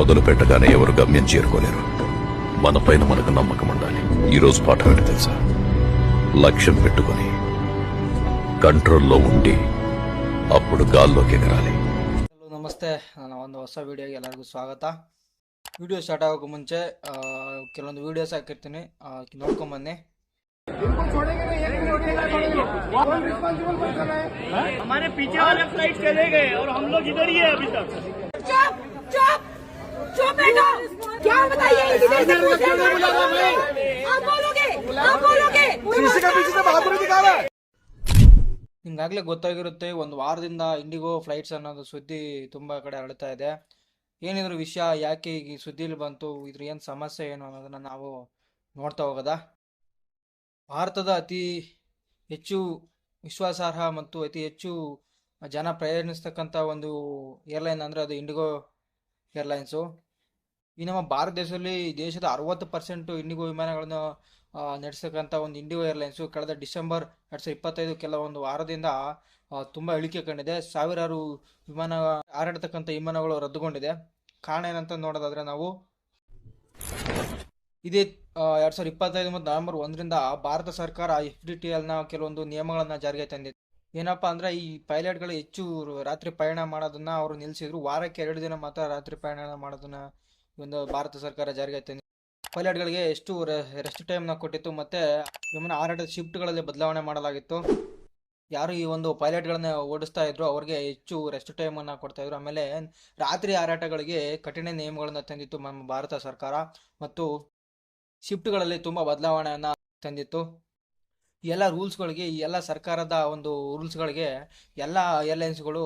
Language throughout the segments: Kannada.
మొదలు పెట్టగానే ఎవరు గమ్యం చేరుకోలేరు మన పైన మనకు నమ్మకం ఉండాలి ఈ రోజు పాఠం ఏంటి తెలుసా లక్ష్యం పెట్టుకొని కంట్రోల్లో ఉండి అప్పుడు గాల్లోకి ఎగరాలి ಹಲೋ ನಮಸ್ತೆ ನನ್ನ ಒಂದು ಹೊಸ ವಿಡಿಯೋಗೆ ಎಲ್ಲರಿಗೂ ಸ್ವಾಗತ ವಿಡಿಯೋ ಸ್ಟಾರ್ಟ್ ಆಗೋಕೆ ಮುಂಚೆ ಆ, ಕೆಲವೊಂದು ವಿಡಿಯೋಸ್ ಹಾಕಿರ್ತೀನಿ ಆ, ನೋಡ್ಕೊಂಬನ್ನಿ हमारे पीछे वाले फ्लाइट चले गए और हम लोग इधर ही है अभी तक क्या बताइए इधर से पूछ रहे हैं। आप बोलोगे आप बोलोगे ನಿಮ್ಗಾಗಲೇ ಗೊತ್ತಾಗಿರುತ್ತೆ ಒಂದು ವಾರದಿಂದ ಇಂಡಿಗೋ ಫ್ಲೈಟ್ಸ್ ಅನ್ನೋದು ಸುದ್ದಿ ತುಂಬ ಕಡೆ ಹರಡ್ತಾ ಇದೆ ಏನಿದ್ರ ವಿಷಯ ಯಾಕೆ ಈಗ ಈ ಸುದ್ದಿಲಿ ಬಂತು ಇದ್ರ ಏನು ಸಮಸ್ಯೆ ಏನು ಅನ್ನೋದನ್ನ ನಾವು ನೋಡ್ತಾ ಹೋಗೋದಾ ಭಾರತದ ಅತಿ ಹೆಚ್ಚು ವಿಶ್ವಾಸಾರ್ಹ ಮತ್ತು ಅತಿ ಹೆಚ್ಚು ಜನ ಪ್ರಯಾಣಿಸ್ತಕ್ಕಂಥ ಒಂದು ಏರ್ಲೈನ್ ಅಂದರೆ ಅದು ಇಂಡಿಗೋ ಏರ್ಲೈನ್ಸು ಈ ನಮ್ಮ ಭಾರತ ದೇಶದಲ್ಲಿ ದೇಶದ ಅರವತ್ತು ಪರ್ಸೆಂಟು ಇಂಡಿಗೋ ವಿಮಾನಗಳನ್ನು ನಡೆಸ್ತಕ್ಕಂಥ ಒಂದು ಇಂಡಿಗೋ ಏರ್ಲೈನ್ಸು ಕಳೆದ ಡಿಸೆಂಬರ್ ಎರಡು ಸಾವಿರದ ಇಪ್ಪತ್ತೈದು ಕೆಲವೊಂದು ವಾರದಿಂದ ತುಂಬ ಇಳಿಕೆ ಕಂಡಿದೆ. ಸಾವಿರಾರು ವಿಮಾನ ಹಾರಾಡತಕ್ಕಂಥ ವಿಮಾನಗಳು ರದ್ದುಗೊಂಡಿದೆ. ಕಾರಣ ಏನಂತ ನೋಡೋದಾದ್ರೆ ನಾವು ಇದೇ ಎರಡು ಸಾವಿರದ ಇಪ್ಪತ್ತೈದು ಮತ್ತು ನವೆಂಬರ್ ಒಂದರಿಂದ ಭಾರತ ಸರ್ಕಾರ ಎಫ್ ಡಿ ಟಿ ಎಲ್ನ ಕೆಲವೊಂದು ನಿಯಮಗಳನ್ನು ಜಾರಿಗೆ ತಂದಿದೆ. ಏನಪ್ಪಾ ಅಂದರೆ ಈ ಪೈಲಟ್ಗಳು ಹೆಚ್ಚು ರಾತ್ರಿ ಪ್ರಯಾಣ ಮಾಡೋದನ್ನು ಅವರು ನಿಲ್ಲಿಸಿದ್ರು ವಾರಕ್ಕೆ ಎರಡು ದಿನ ಮಾತ್ರ ರಾತ್ರಿ ಪ್ರಯಾಣ ಮಾಡೋದನ್ನ ಒಂದು ಭಾರತ ಸರ್ಕಾರ ಜಾರಿಗೆ ತಂದಿದೆ ಪೈಲಟ್ಗಳಿಗೆ ಎಷ್ಟು ರೆಸ್ಟ್ ಟೈಮ್ನ ಕೊಟ್ಟಿತ್ತು ಮತ್ತೆ ವಿಮಾನ ಹಾರಾಟದ ಶಿಫ್ಟ್ಗಳಲ್ಲಿ ಬದಲಾವಣೆ ಮಾಡಲಾಗಿತ್ತು. ಯಾರು ಈ ಒಂದು ಪೈಲಟ್ಗಳನ್ನ ಓಡಿಸ್ತಾ ಇದ್ರು ಅವ್ರಿಗೆ ಹೆಚ್ಚು ರೆಸ್ಟ್ ಟೈಮನ್ನು ಕೊಡ್ತಾ ಇದ್ರು. ಆಮೇಲೆ ರಾತ್ರಿ ಹಾರಾಟಗಳಿಗೆ ಕಠಿಣ ನಿಯಮಗಳನ್ನು ತಂದಿತ್ತು ನಮ್ಮ ಭಾರತ ಸರ್ಕಾರ. ಮತ್ತು ಶಿಫ್ಟ್ಗಳಲ್ಲಿ ತುಂಬ ಬದಲಾವಣೆಯನ್ನು ತಂದಿತ್ತು. ಎಲ್ಲ ರೂಲ್ಸ್ಗಳಿಗೆ, ಈ ಎಲ್ಲ ಸರ್ಕಾರದ ಒಂದು ರೂಲ್ಸ್ಗಳಿಗೆ ಎಲ್ಲ ಏರ್ಲೈನ್ಸ್ಗಳು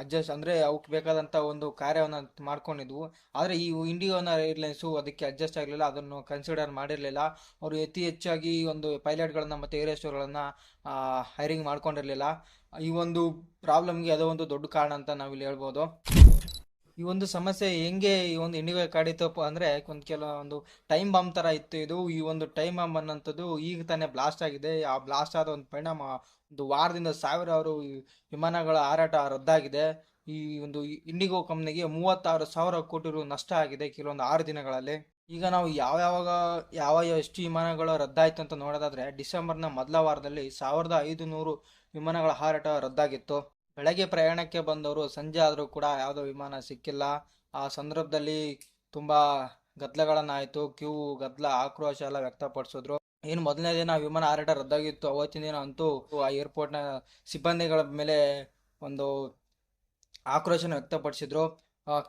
ಅಡ್ಜಸ್ಟ್ ಅಂದರೆ ಅವಕ್ಕೆ ಬೇಕಾದಂಥ ಒಂದು ಕಾರ್ಯವನ್ನು ಮಾಡ್ಕೊಂಡಿದ್ವು. ಆದರೆ ಈ ಇಂಡಿಯೋನ ಏರ್ಲೈನ್ಸು ಅದಕ್ಕೆ ಅಡ್ಜಸ್ಟ್ ಆಗಲಿಲ್ಲ, ಅದನ್ನು ಕನ್ಸಿಡರ್ ಮಾಡಿರಲಿಲ್ಲ. ಅವರು ಅತಿ ಹೆಚ್ಚಾಗಿ ಒಂದು ಪೈಲಟ್ಗಳನ್ನು ಮತ್ತು ಏರ್ ಎಸ್ಟೋರ್ಗಳನ್ನು ಹೈರಿಂಗ್ ಮಾಡ್ಕೊಂಡಿರಲಿಲ್ಲ. ಈ ಒಂದು ಪ್ರಾಬ್ಲಮ್ಗೆ ಅದೊಂದು ದೊಡ್ಡ ಕಾರಣ ಅಂತ ನಾವಿಲ್ಲಿ ಹೇಳ್ಬೋದು. ಈ ಒಂದು ಸಮಸ್ಯೆ ಹೆಂಗೆ ಈ ಒಂದು ಇಂಡಿಗೋ ಕಾಡಿತಪ್ಪ ಅಂದ್ರೆ, ಒಂದು ಕೆಲವೊಂದು ಟೈಮ್ ಬಾಂಬ್ ತರ ಇತ್ತು ಇದು. ಈ ಒಂದು ಟೈಮ್ ಬಾಂಬ್ ಅನ್ನೋಂಥದ್ದು ಈಗ ತಾನೇ ಬ್ಲಾಸ್ಟ್ ಆಗಿದೆ. ಆ ಬ್ಲಾಸ್ಟ್ ಆದ ಒಂದು ಪರಿಣಾಮ ಒಂದು ವಾರದಿಂದ ಸಾವಿರಾರು ವಿಮಾನಗಳ ಹಾರಾಟ ರದ್ದಾಗಿದೆ. ಈ ಒಂದು ಇಂಡಿಗೋ ಕಂಪ್ನಿಗೆ ಮೂವತ್ತಾರು ಸಾವಿರ ಕೋಟಿ ರು ನಷ್ಟ ಆಗಿದೆ ಕೆಲವೊಂದು ಆರು ದಿನಗಳಲ್ಲಿ. ಈಗ ನಾವು ಯಾವ ಯಾವಾಗ ಯಾವ ಎಷ್ಟು ವಿಮಾನಗಳು ರದ್ದಾಯಿತು ಅಂತ ನೋಡೋದಾದ್ರೆ, ಡಿಸೆಂಬರ್ನ ಮೊದಲ ವಾರದಲ್ಲಿ ಸಾವಿರದ ಐದು ನೂರು ವಿಮಾನಗಳ ಹಾರಾಟ ರದ್ದಾಗಿತ್ತು. ಬೆಳಗ್ಗೆ ಪ್ರಯಾಣಕ್ಕೆ ಬಂದವರು ಸಂಜೆ ಆದರೂ ಕೂಡ ಯಾವುದೋ ವಿಮಾನ ಸಿಕ್ಕಿಲ್ಲ. ಆ ಸಂದರ್ಭದಲ್ಲಿ ತುಂಬ ಗದ್ದಲಗಳನ್ನಾಯಿತು. ಕ್ಯೂ ಗದ್ದಲ ಆಕ್ರೋಶ ಎಲ್ಲ ವ್ಯಕ್ತಪಡಿಸಿದ್ರು. ಏನು ಮೊದಲನೇ ದಿನ ವಿಮಾನ ಹಾರಾಟ ರದ್ದಾಗಿತ್ತು. ಅವತ್ತಿನ ದಿನ ಅಂತೂ ಆ ಏರ್ಪೋರ್ಟ್ನ ಸಿಬ್ಬಂದಿಗಳ ಮೇಲೆ ಒಂದು ಆಕ್ರೋಶನ ವ್ಯಕ್ತಪಡಿಸಿದ್ರು.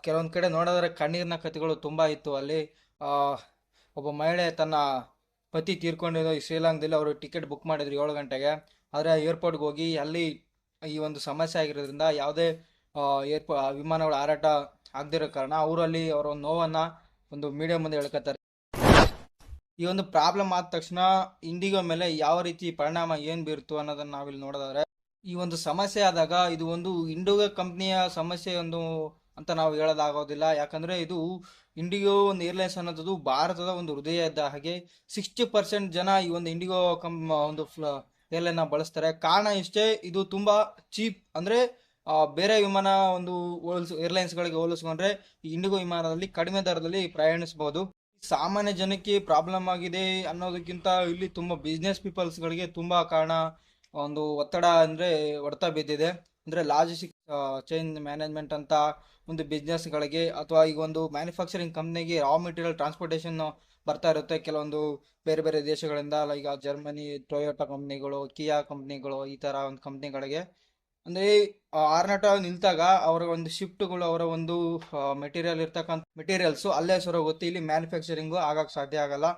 ಕೆಲವೊಂದು ಕಡೆ ನೋಡಿದ್ರೆ ಕಣ್ಣೀರಿನ ಕಥೆಗಳು ತುಂಬ ಇತ್ತು ಅಲ್ಲಿ. ಒಬ್ಬ ಮಹಿಳೆ ತನ್ನ ಪತಿ ತೀರ್ಕೊಂಡಿದ್ದು ಶ್ರೀಲಂಕಾದಲ್ಲಿ ಅವರು ಟಿಕೆಟ್ ಬುಕ್ ಮಾಡಿದ್ರು ಏಳು ಗಂಟೆಗೆ. ಆದರೆ ಏರ್ಪೋರ್ಟ್ಗೆ ಹೋಗಿ ಅಲ್ಲಿ ಈ ಒಂದು ಸಮಸ್ಯೆ ಆಗಿರೋದ್ರಿಂದ ಯಾವುದೇ ಏರ್ಪ, ವಿಮಾನಗಳು ಹಾರಾಟ ಆಗದಿರೋ ಕಾರಣ ಅವರಲ್ಲಿ ಅವರ ಒಂದು ನೋವನ್ನು ಒಂದು ಮೀಡಿಯಾ ಮುಂದೆ ಹೇಳ್ಕೊತಾರೆ. ಈ ಒಂದು ಪ್ರಾಬ್ಲಮ್ ಆದ ತಕ್ಷಣ ಇಂಡಿಗೋ ಮೇಲೆ ಯಾವ ರೀತಿ ಪರಿಣಾಮ ಏನು ಬೀರ್ತು ಅನ್ನೋದನ್ನು ನಾವಿಲ್ಲಿ ನೋಡೋದಾದ್ರೆ, ಈ ಒಂದು ಸಮಸ್ಯೆ ಆದಾಗ ಇದು ಒಂದು ಇಂಡಿಗೋ ಕಂಪ್ನಿಯ ಸಮಸ್ಯೆ ಒಂದು ಅಂತ ನಾವು ಹೇಳೋದಾಗೋದಿಲ್ಲ. ಯಾಕಂದರೆ ಇದು ಇಂಡಿಗೋ ಒಂದು ಏರ್ಲೈನ್ಸ್ ಅನ್ನೋದು ಭಾರತದ ಒಂದು ಹೃದಯ ಇದ್ದ ಹಾಗೆ ಸಿಕ್ಸ್ಟಿ ಪರ್ಸೆಂಟ್ ಜನ ಈ ಒಂದು ಇಂಡಿಗೋ ಕಂ ಒಂದು ಏರ್ಲೈನ್ ಬಳಸ್ತಾರೆ. ಕಾರಣ ಇಷ್ಟೇ, ಇದು ತುಂಬಾ ಚೀಪ್ ಅಂದ್ರೆ ಬೇರೆ ವಿಮಾನ ಒಂದು ಹೋಲ್ಸ್, ಏರ್ಲೈನ್ಸ್ಗಳಿಗೆ ಹೋಲಿಸ್ಕೊಂಡ್ರೆ ಇಂಡಿಗೋ ವಿಮಾನದಲ್ಲಿ ಕಡಿಮೆ ದರದಲ್ಲಿ ಪ್ರಯಾಣಿಸಬಹುದು ಸಾಮಾನ್ಯ ಜನಕ್ಕೆ ಪ್ರಾಬ್ಲಮ್ ಆಗಿದೆ ಅನ್ನೋದಕ್ಕಿಂತ ಇಲ್ಲಿ ತುಂಬಾ ಬಿಸ್ನೆಸ್ ಪೀಪಲ್ಸ್ಗಳಿಗೆ ತುಂಬಾ ಕಾರಣ, ಒಂದು ಒತ್ತಡ ಅಂದ್ರೆ ಹೊಡೆತ ಬಿದ್ದಿದೆ. ಅಂದ್ರೆ ಲಾಜಿಸ್ಟಿಕ್ ಚೈನ್ ಮ್ಯಾನೇಜ್ಮೆಂಟ್ ಅಂತ ಒಂದು ಬಿಸ್ನೆಸ್ಗಳಿಗೆ ಅಥವಾ ಈಗ ಒಂದು ಮ್ಯಾನುಫ್ಯಾಕ್ಚರಿಂಗ್ ಕಂಪ್ನಿಗೆ ರಾ ಮೆಟೀರಿಯಲ್ ಟ್ರಾನ್ಸ್ಪೋರ್ಟೇಷನ್ ಬರ್ತಾ ಇರುತ್ತೆ. ಕೆಲವೊಂದು ಬೇರೆ ಬೇರೆ ದೇಶಗಳಿಂದ ಲೈಕ್ ಜರ್ಮನಿ ಟೊಯೋಟಾ ಕಂಪ್ನಿಗಳು ಕಿಯಾ ಕಂಪ್ನಿಗಳು ಈ ತರ ಒಂದು ಕಂಪ್ನಿಗಳಿಗೆ ಅಂದ್ರೆ ಆರ್ನಾಟ ನಿಲ್ತಾಗ ಅವರ ಒಂದು ಶಿಫ್ಟ್ಗಳು ಅವರ ಒಂದು ಮೆಟೀರಿಯಲ್ ಇರ್ತಕ್ಕಂಥ ಮೆಟೀರಿಯಲ್ಸ್ ಅಲ್ಲೇ ಸೊರೋಗುತ್ತೆ. ಇಲ್ಲಿ ಮ್ಯಾನುಫ್ಯಾಕ್ಚರಿಂಗು ಆಗಕ್ಕೆ ಸಾಧ್ಯ ಆಗಲ್ಲ.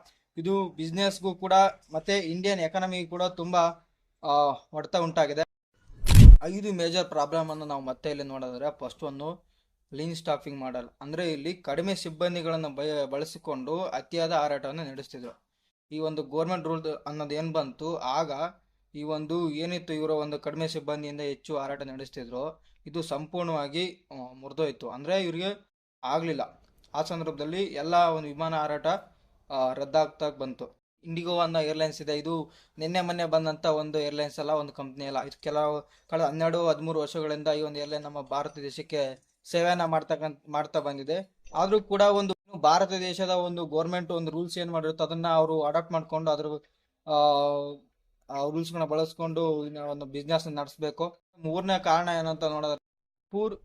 ಇದು ಬಿಸ್ನೆಸ್ಗೂ ಕೂಡ ಮತ್ತೆ ಇಂಡಿಯನ್ ಎಕಾನಮಿಗೂ ಕೂಡ ತುಂಬಾ ಹೊಡೆತ ಉಂಟಾಗಿದೆ. ಐದು ಮೇಜರ್ ಪ್ರಾಬ್ಲಮ್ ಅನ್ನು ನಾವು ಮತ್ತೆ ಇಲ್ಲಿ ನೋಡಿದ್ರೆ ಫಸ್ಟ್ ಒಂದು ಲೀನ್ ಸ್ಟಾಫಿಂಗ್ ಮಾಡಲ್ ಅಂದರೆ ಇಲ್ಲಿ ಕಡಿಮೆ ಸಿಬ್ಬಂದಿಗಳನ್ನು ಬಯ, ಬಳಸಿಕೊಂಡು ಅತಿಯಾದ ಹಾರಾಟವನ್ನು ನಡೆಸ್ತಿದ್ರು. ಈ ಒಂದು ಗೋರ್ಮೆಂಟ್ ರೂಲ್ ಅನ್ನೋದು ಏನು ಬಂತು? ಆಗ ಈ ಒಂದು ಏನಿತ್ತು ಇವರ ಒಂದು ಕಡಿಮೆ ಸಿಬ್ಬಂದಿಯಿಂದ ಹೆಚ್ಚು ಹಾರಾಟ ನಡೆಸ್ತಿದ್ರು? ಇದು ಸಂಪೂರ್ಣವಾಗಿ ಮುರಿದೋಯ್ತು. ಅಂದ್ರೆ ಇವರಿಗೆ ಆಗಲಿಲ್ಲ. ಆ ಸಂದರ್ಭದಲ್ಲಿ ಎಲ್ಲ ಒಂದು ವಿಮಾನ ಹಾರಾಟ ರದ್ದಾಗ್ತಾ ಬಂತು. ಇಂಡಿಗೋ ಅನ್ನೋ ಏರ್ಲೈನ್ಸ್ ಇದೆ. ಇದು ನಿನ್ನೆ ಮೊನ್ನೆ ಬಂದಂಥ ಒಂದು ಏರ್ಲೈನ್ಸ್ ಅಲ್ಲ, ಒಂದು ಕಂಪ್ನಿ ಅಲ್ಲ. ಇದು ಕೆಲವು, ಕಳೆದ ಹನ್ನೆರಡು ಹದಿಮೂರು ವರ್ಷಗಳಿಂದ ಈ ಒಂದು ಏರ್ಲೈನ್ ನಮ್ಮ ಭಾರತ ದೇಶಕ್ಕೆ ಸೇವೆಯನ್ನ ಮಾಡ್ತಕ್ಕಂತ, ಮಾಡ್ತಾ ಬಂದಿದೆ. ಆದ್ರೂ ಕೂಡ ಒಂದು ಭಾರತ ದೇಶದ ಒಂದು ಗೋರ್ಮೆಂಟ್ ಒಂದು ರೂಲ್ಸ್ ಏನ್ ಮಾಡಿರುತ್ತೆ ಅದನ್ನ ಅವರು ಅಡಾಪ್ಟ್ ಮಾಡ್ಕೊಂಡು ಅದ್ರ ರೂಲ್ಸ್ ಗಳನ್ನ ಬಳಸ್ಕೊಂಡು ಒಂದು ಬಿಸ್ನೆಸ್ ನಡೆಸಬೇಕು. ಮೂರನೇ ಕಾರಣ ಏನಂತ ನೋಡಿದ್ರೆ ಪೂರ್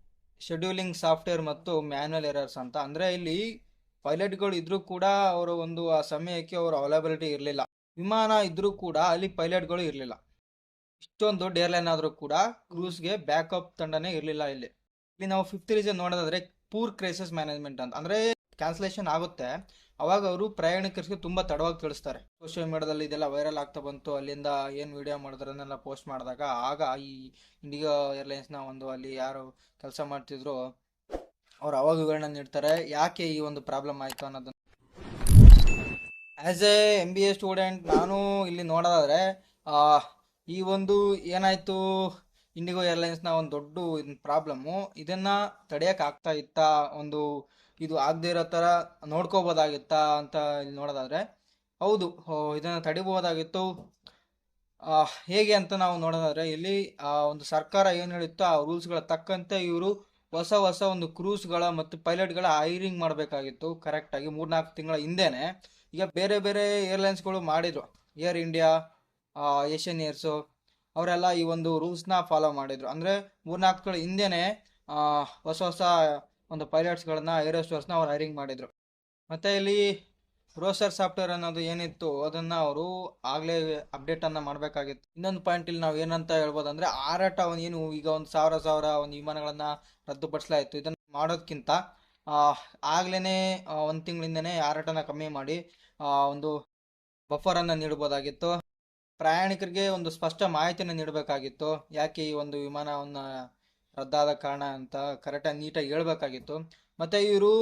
ಶೆಡ್ಯೂಲಿಂಗ್ ಸಾಫ್ಟ್ವೇರ್ ಮತ್ತು ಮ್ಯಾನ್ಯಲ್ ಎರರ್ಸ್ ಅಂತ. ಅಂದ್ರೆ ಇಲ್ಲಿ ಪೈಲಟ್ಗಳು ಇದ್ರೂ ಕೂಡ ಅವರು ಒಂದು ಆ ಸಮಯಕ್ಕೆ ಅವರು ಅವೈಲಬಿಲಿಟಿ ಇರಲಿಲ್ಲ. ವಿಮಾನ ಇದ್ರೂ ಕೂಡ ಅಲ್ಲಿ ಪೈಲಟ್ಗಳು ಇರಲಿಲ್ಲ. ಇಷ್ಟೊಂದು ದೊಡ್ಡ ಏರ್ಲೈನ್ ಆದರೂ ಕೂಡ ಕ್ರೂಸ್ಗೆ ಬ್ಯಾಕಪ್ ತಂಡನೇ ಇರಲಿಲ್ಲ ಇಲ್ಲಿ. ಇಲ್ಲಿ ನಾವು ಫಿಫ್ತ್ ರೀಸನ್ ನೋಡೋದಾದ್ರೆ ಪೂರ್ ಕ್ರೈಸಿಸ್ ಮ್ಯಾನೇಜ್ಮೆಂಟ್ ಅಂತ. ಅಂದ್ರೆ ಕ್ಯಾನ್ಸಲೇಷನ್ ಆಗುತ್ತೆ. ಅವಾಗ ಅವರು ಪ್ರಯಾಣಿಕರಿಗೆ ತುಂಬಾ ತಡವಾಗಿ ತಿಳಿಸ್ತಾರೆ. ಸೋಷಿಯಲ್ ಮೀಡಿಯಾದಲ್ಲಿ ಇದೆಲ್ಲ ವೈರಲ್ ಆಗ್ತಾ ಬಂತು, ಅಲ್ಲಿಂದ ಏನ್ ವಿಡಿಯೋ ಮಾಡಿದ್ರನ್ನೆಲ್ಲ ಪೋಸ್ಟ್ ಮಾಡಿದಾಗ ಆಗ ಈ ಇಂಡಿಗೋ ಏರ್ಲೈನ್ಸ್ನ ಒಂದು ಅಲ್ಲಿ ಯಾರು ಕೆಲಸ ಮಾಡ್ತಿದ್ರು, ಅವ್ರು ಅವಾಗ ವಿವರಣೆ ನೀಡ್ತಾರೆ. ಯಾಕೆ ಈ ಒಂದು ಪ್ರಾಬ್ಲಮ್ ಆಯ್ತು ಅನ್ನೋದನ್ನ. As a M B A student ನಾನು ಇಲ್ಲಿ ನೋಡೋದಾದ್ರೆ ಈ ಒಂದು ಏನಾಯ್ತು ಇಂಡಿಗೋ ಏರ್ಲೈನ್ಸ್ನ ಒಂದು ದೊಡ್ಡ ಪ್ರಾಬ್ಲಮ್ಮು ಇದನ್ನು ತಡೆಯೋಕ್ಕಾಗ್ತಾ ಇತ್ತಾ, ಒಂದು ಇದು ಆಗದೇ ಇರೋ ಥರ ನೋಡ್ಕೋಬೋದಾಗಿತ್ತಾ ಅಂತ ಇಲ್ಲಿ ನೋಡೋದಾದರೆ, ಹೌದು ಇದನ್ನು ತಡಿಬೋದಾಗಿತ್ತು. ಹೇಗೆ ಅಂತ ನಾವು ನೋಡೋದಾದರೆ, ಇಲ್ಲಿ ಒಂದು ಸರ್ಕಾರ ಏನು ಹೇಳುತ್ತೋ ಆ ರೂಲ್ಸ್ಗಳ ತಕ್ಕಂತೆ ಇವರು ಹೊಸ ಹೊಸ ಒಂದು ಕ್ರೂಸ್ಗಳ ಮತ್ತು ಪೈಲಟ್ಗಳ ಹೈರಿಂಗ್ ಮಾಡಬೇಕಾಗಿತ್ತು ಕರೆಕ್ಟಾಗಿ ಮೂರ್ನಾಲ್ಕು ತಿಂಗಳ ಹಿಂದೆನೆ. ಈಗ ಬೇರೆ ಬೇರೆ ಏರ್ಲೈನ್ಸ್ಗಳು ಮಾಡಿದರು. ಏರ್ ಇಂಡಿಯಾ ಏಷ್ಯನ್ ಏರ್ಸು ಅವರೆಲ್ಲ ಈ ಒಂದು ರೂಲ್ಸ್ನ ಫಾಲೋ ಮಾಡಿದ್ರು. ಅಂದರೆ ಮೂರ್ನಾಲ್ಕು ತಿಂಗಳ ಹಿಂದೆನೆ ಹೊಸ ಹೊಸ ಒಂದು ಪೈಲಟ್ಸ್ಗಳನ್ನ ಏರೋಸ್ಟರ್ಸ್ನ ಅವ್ರು ಹೈರಿಂಗ್ ಮಾಡಿದರು. ಮತ್ತು ಇಲ್ಲಿ ರೋಸರ್ ಸಾಫ್ಟ್ವೇರ್ ಅನ್ನೋದು ಏನಿತ್ತು, ಅದನ್ನು ಅವರು ಆಗಲೇ ಅಪ್ಡೇಟನ್ನು ಮಾಡಬೇಕಾಗಿತ್ತು. ಇನ್ನೊಂದು ಪಾಯಿಂಟ್ ಇಲ್ಲಿ ನಾವು ಏನಂತ ಹೇಳ್ಬೋದು ಅಂದರೆ ಹಾರಾಟ ಒಂದು ಏನು, ಈಗ ಒಂದು ಸಾವಿರ ಸಾವಿರ ಒಂದು ವಿಮಾನಗಳನ್ನು ರದ್ದುಪಡಿಸಲಾಯಿತು ಇದನ್ನು ಮಾಡೋದಕ್ಕಿಂತ ಆಗ್ಲೇ ಒಂದು ತಿಂಗಳಿಂದನೇ ಹಾರಾಟನ ಕಮ್ಮಿ ಮಾಡಿ ಒಂದು ಬಫರನ್ನು ನೀಡ್ಬೋದಾಗಿತ್ತು. ಪ್ರಯಾಣಿಕರಿಗೆ ಒಂದು ಸ್ಪಷ್ಟ ಮಾಹಿತಿಯನ್ನು ನೀಡಬೇಕಾಗಿತ್ತು. ಯಾಕೆ ಈ ಒಂದು ವಿಮಾನವನ್ನು ರದ್ದಾದ ಕಾರಣ ಅಂತ ಕರೆಕ್ಟಾಗಿ ನೀಟಾಗಿ ಹೇಳಬೇಕಾಗಿತ್ತು. ಮತ್ತು ಇವರು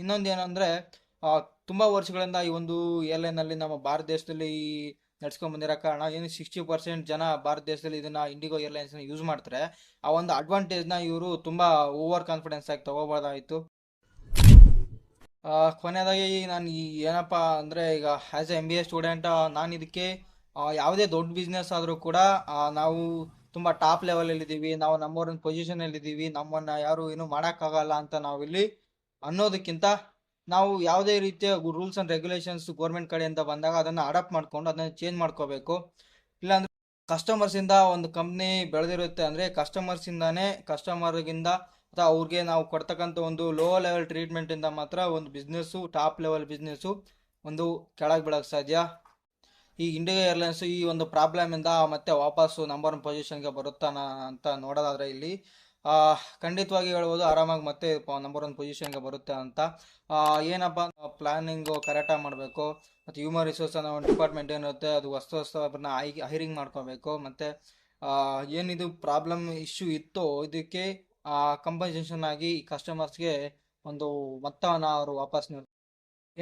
ಇನ್ನೊಂದು ಏನಂದರೆ ತುಂಬ ವರ್ಷಗಳಿಂದ ಈ ಒಂದು ಏರ್ಲೈನಲ್ಲಿ ನಮ್ಮ ಭಾರತ ದೇಶದಲ್ಲಿ ನಡ್ಸ್ಕೊಂಡ್ ಬಂದಿರೋ ಕಾರಣ ಏನು ಸಿಕ್ಸ್ಟಿ ಪರ್ಸೆಂಟ್ ಜನ ಭಾರತ ದೇಶದಲ್ಲಿ ಇದನ್ನ ಇಂಡಿಗೋ ಏರ್ಲೈನ್ಸ್ನ ಯೂಸ್ ಮಾಡ್ತಾರೆ. ಆ ಒಂದು ಅಡ್ವಾಂಟೇಜ್ನ ಇವರು ತುಂಬಾ ಓವರ್ ಕಾನ್ಫಿಡೆನ್ಸ್ ಆಗಿ ತಗೋಬೋದಾಯ್ತು ಕೊನೆಯದಾಗಿ ನಾನು ಈ ಏನಪ್ಪ ಅಂದರೆ ಈಗ as a M B A student ನಾನು ಇದಕ್ಕೆ ಯಾವುದೇ ದೊಡ್ಡ ಬಿಸ್ನೆಸ್ ಆದರೂ ಕೂಡ ನಾವು ತುಂಬ ಟಾಪ್ ಲೆವೆಲಲ್ಲಿ ಇದ್ದೀವಿ ನಾವು ನಮ್ಮವ್ರ ಪೊಸಿಷನಲ್ಲಿ ಇದ್ದೀವಿ ನಮ್ಮನ್ನು ಯಾರು ಏನು ಮಾಡೋಕ್ಕಾಗಲ್ಲ ಅಂತ ನಾವಿಲ್ಲಿ ಅನ್ನೋದಕ್ಕಿಂತ ನಾವು ಯಾವುದೇ ರೀತಿಯ ರೂಲ್ಸ್ ಆ್ಯಂಡ್ ರೆಗ್ಯುಲೇಷನ್ಸ್ ಗೌರ್ಮೆಂಟ್ ಕಡೆಯಿಂದ ಬಂದಾಗ ಅದನ್ನು ಅಡಾಪ್ಟ್ ಮಾಡ್ಕೊಂಡು ಅದನ್ನು ಚೇಂಜ್ ಮಾಡ್ಕೋಬೇಕು. ಇಲ್ಲಾಂದ್ರೆ ಕಸ್ಟಮರ್ಸಿಂದ ಒಂದು ಕಂಪ್ನಿ ಬೆಳೆದಿರುತ್ತೆ ಅಂದರೆ ಕಸ್ಟಮರ್ಸಿಂದಾನೇ ಕಸ್ಟಮರ್ಗಿಂದ ಅಥವಾ ಅವ್ರಿಗೆ ನಾವು ಕೊಡ್ತಕ್ಕಂಥ ಒಂದು ಲೋ ಲೆವೆಲ್ ಟ್ರೀಟ್ಮೆಂಟಿಂದ ಮಾತ್ರ ಒಂದು ಬಿಸ್ನೆಸ್ಸು ಟಾಪ್ ಲೆವೆಲ್ ಬಿಸ್ನೆಸ್ಸು ಒಂದು ಕೆಳಗೆ ಬೀಳಕ್ಕೆ ಸಾಧ್ಯ ಈ ಇಂಡಿಗೋ ಏರ್ಲೈನ್ಸ್ ಈ ಒಂದು ಪ್ರಾಬ್ಲಮ್ ಇಂದ ಮತ್ತೆ ವಾಪಸ್ಸು ನಂಬರ್ ಒನ್ ಪೊಸಿಷನ್ಗೆ ಬರುತ್ತಾನ ಅಂತ ನೋಡೋದಾದ್ರೆ ಇಲ್ಲಿ ಆ, ಖಂಡಿತವಾಗಿ ಹೇಳ್ಬೋದು ಆರಾಮಾಗಿ ಮತ್ತೆ ನಂಬರ್ ಒನ್ ಪೊಸಿಷನ್ಗೆ ಬರುತ್ತೆ ಅಂತ. ಆ, ಏನಪ್ಪ ಪ್ಲಾನಿಂಗು ಕರೆಕ್ಟಾಗಿ ಮಾಡಬೇಕು ಮತ್ತು ಹ್ಯೂಮನ್ ರಿಸೋರ್ಸ್ ಅನ್ನೋ ಒಂದು ಡಿಪಾರ್ಟ್ಮೆಂಟ್ ಏನಿರುತ್ತೆ ಅದು ವಸ್ತು ಐ ಹೈರಿಂಗ್ ಮಾಡ್ಕೋಬೇಕು ಮತ್ತು ಏನಿದು ಪ್ರಾಬ್ಲಮ್ ಇಶ್ಯೂ ಇತ್ತೋ ಇದಕ್ಕೆ ಕಂಪನ್ಸೇಷನ್ ಆಗಿ ಕಸ್ಟಮರ್ಸ್ಗೆ ಒಂದು ಮೊತ್ತವನ್ನು ಅವರು ವಾಪಸ್ ನೀಡ್ತಾರೆ.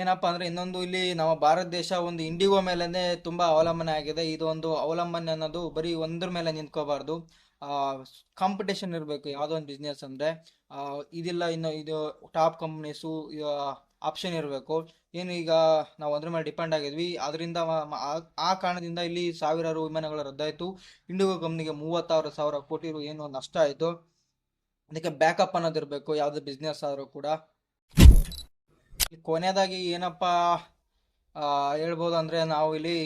ಏನಪ್ಪ ಅಂದ್ರೆ ಇನ್ನೊಂದು ಇಲ್ಲಿ ನಮ್ಮ ಭಾರತ ದೇಶ ಒಂದು ಇಂಡಿಗೋ ಮೇಲೇ ತುಂಬಾ ಅವಲಂಬನೆ ಆಗಿದೆ. ಇದು ಒಂದು ಅವಲಂಬನೆ ಅನ್ನೋದು ಬರೀ ಒಂದ್ರ ಮೇಲೆ ನಿಂತ್ಕೋಬಾರ್ದು. ಕಾಂಪಿಟೇಷನ್ ಇರಬೇಕು, ಯಾವುದೋ ಒಂದು ಬಿಸ್ನೆಸ್ ಅಂದ್ರೆ. ಇದಿಲ್ಲ, ಇನ್ನು ಇದು ಟಾಪ್ ಕಂಪ್ನೀಸು ಆಪ್ಷನ್ ಇರಬೇಕು. ಏನು ಈಗ ನಾವು ಅದ್ರ ಮೇಲೆ ಡಿಪೆಂಡ್ ಆಗಿದ್ವಿ. ಅದರಿಂದ ಆ ಕಾರಣದಿಂದ ಇಲ್ಲಿ ಸಾವಿರಾರು ವಿಮಾನಗಳು ರದ್ದಾಯಿತು. ಇಂಡಿಗೋ ಕಂಪ್ನಿಗೆ ಮೂವತ್ತಾರು ಸಾವಿರ ಕೋಟಿ ಏನು ನಷ್ಟ ಆಯಿತು. ಅದಕ್ಕೆ ಬ್ಯಾಕಪ್ ಅನ್ನೋದಿರಬೇಕು ಯಾವುದೇ ಬಿಸ್ನೆಸ್ ಆದರೂ ಕೂಡ. ಕೊನೆಯದಾಗಿ ಏನಪ್ಪ ಹೇಳ್ಬೋದು ಅಂದರೆ ನಾವು ಇಲ್ಲಿ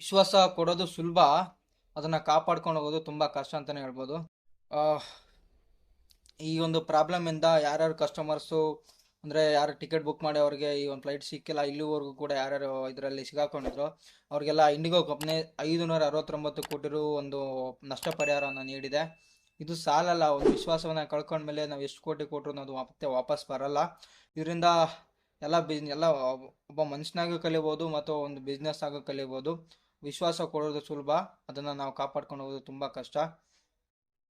ವಿಶ್ವಾಸ ಕೊಡೋದು ಸುಲಭ, ಅದನ್ನು ಕಾಪಾಡ್ಕೊಂಡು ಹೋಗೋದು ತುಂಬ ಕಷ್ಟ ಅಂತಲೇ ಹೇಳ್ಬೋದು. ಈ ಒಂದು ಪ್ರಾಬ್ಲಮಿಂದ ಯಾರ್ಯಾರು ಕಸ್ಟಮರ್ಸು ಅಂದರೆ ಯಾರು ಟಿಕೆಟ್ ಬುಕ್ ಮಾಡಿ ಅವ್ರಿಗೆ ಈ ಒಂದು ಫ್ಲೈಟ್ ಸಿಕ್ಕಿಲ್ಲ, ಇಲ್ಲಿವರೆಗೂ ಕೂಡ ಯಾರ್ಯಾರು ಇದರಲ್ಲಿ ಸಿಗಾಕೊಂಡಿದ್ರು, ಅವ್ರಿಗೆಲ್ಲ ಇಂಡಿಗೋ ಕಂಪ್ನಿ ಐದು ನೂರ ಅರವತ್ತೊಂಬತ್ತು ಕೋಟಿ ರು ಒಂದು ನಷ್ಟ ಪರಿಹಾರವನ್ನು ನೀಡಿದೆ. ಇದು ಸಾಲಲ್ಲ ಒಂದು ವಿಶ್ವಾಸವನ್ನು ಕಳ್ಕೊಂಡ್ಮೇಲೆ ನಾವು ಎಷ್ಟು ಕೋಟಿ ಕೊಟ್ಟರು ಅದು ಮತ್ತೆ ವಾಪಸ್ ಬರಲ್ಲ. ಇದರಿಂದ ಎಲ್ಲ ಬಿಸ್ ಎಲ್ಲ ಒಬ್ಬ ಮನುಷ್ಯನಾಗೂ ಕಲಿಬೋದು ಮತ್ತು ಒಂದು ಬಿಸ್ನೆಸ್ ಆಗೋ ಕಲಿಬೋದು. ವಿಶ್ವಾಸ ಕೊಡೋದು ಸುಲಭ ಅದನ್ನು ನಾವು ಕಾಪಾಡ್ಕೊಂಡು ಹೋಗೋದು ತುಂಬ ಕಷ್ಟ.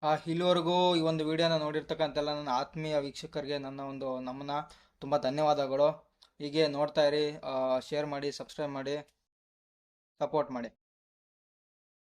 ಆ, ಇಲ್ಲಿವರೆಗೂ ಈ ಒಂದು ವಿಡಿಯೋನ ನೋಡಿರ್ತಕ್ಕಂಥ ಎಲ್ಲ ನನ್ನ ಆತ್ಮೀಯ ವೀಕ್ಷಕರಿಗೆ ನನ್ನ ಒಂದು ನಮ್ಮನ್ನ ತುಂಬ ಧನ್ಯವಾದಗಳು. ಹೀಗೆ ನೋಡ್ತಾ ಇರಿ ಶೇರ್ ಮಾಡಿ ಸಬ್ಸ್ಕ್ರೈಬ್ ಮಾಡಿ ಸಪೋರ್ಟ್ ಮಾಡಿ.